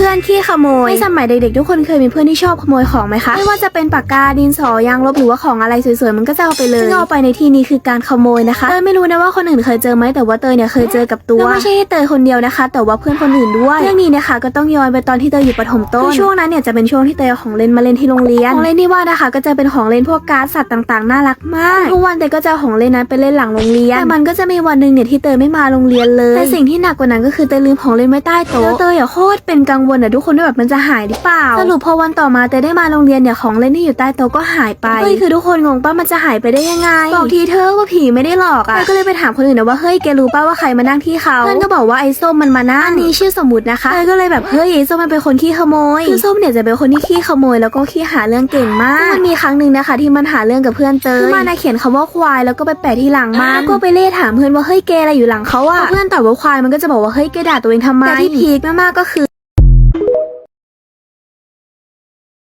พื่อนขี้ขโมยในสมัยเด็กๆทุกคนเคยมีเพื่อนที่ชอบขโมยของไหมคะไม่ว่าจะเป็นปากกาดินสอยางลบหรือว่าของอะไรสวยๆมันก็จะเอาไปเลยซึ่งเอาไปในที่นี้คือการขโมยนะคะเตยไม่รู้นะว่าคนอื่นเคยเจอไหมแต่ว่าเตยเนี่ยเคยเจอกับตัวแล้วไม่ใช่แค่เตยคนเดียวนะคะ แต่ว่าเพื่อนคนอื่นด้วย เรื่องนี้นะคะก็ต้องย้อนไปตอนที่เตยอยู่ประถมต้นคือช่วงนั้นเนี่ยจะเป็นช่วงที่เตยเอาของเล่นมาเล่นที่โรงเรียนของเล่นที่ว่านะคะ ก็จะเป็นของเล่นพวกการ์ดสัตว์ต่างๆน่ารักมากทุกวันเตยก็จะเอาของเล่นนั้นไปเล่นหลังโรงเรียนแต่มันก็จะมีวันหนึ่งเนี่ยที่เตยไม่มาโรงเรียนเลยแต่สิ่งที่หนักกว่านั้นก็คือเตยลืมของเล่นไว้ใต้โต๊ะแล้วเตยอะโคตรเป็นกังวลอะทุกคนว่าแบบมันจะหายหรือเปล่า สรุปพอวันต่อมาเตยได้มาโรงเรียนเนี่ยของเล่นที่อยู่ใต้โต๊ะก็หายไปเฮ้ยคือทุกคนงงป้ามันจะหายไปได้ยังไงบอกทีเธอะว่าผีไม่ได้หลอกอะเตยก็เลยไปถามคนอื่นนะว่าเฮ้ยแกรู้ป่าว่าใครมานั่งที่เขาเพื่อนก็บอกว่าไอ้ส้มมันมานั่งอันนี้ชื่อสมมตินะคะเตยก็เลยแบบเฮ้ยไอ้ส้มมันเป็นคนขี้ขโมยคือส้มเนี่ยจะเป็นคนที่ขี้ขโมย แล้วก็ขี้หาเรื่องเก่งมากมันมีครั้งหนึ่งนะคะ ที่มันหาเรื่องกับเพื่อนเตยคือมันน่ะเขียนคำว่าควายแล้วก็ไปแปะที่หลังมันก็ไปเล่ถามเพื่อนว่าเฮ้ยแกอะไรอยู่หลังเขาอะพอเพื่อนตอบว่าควายมันก็จะบอกว่าเฮ้ยแกด่าตัวเองทำไมแต่ที่พีคมากๆก็คือ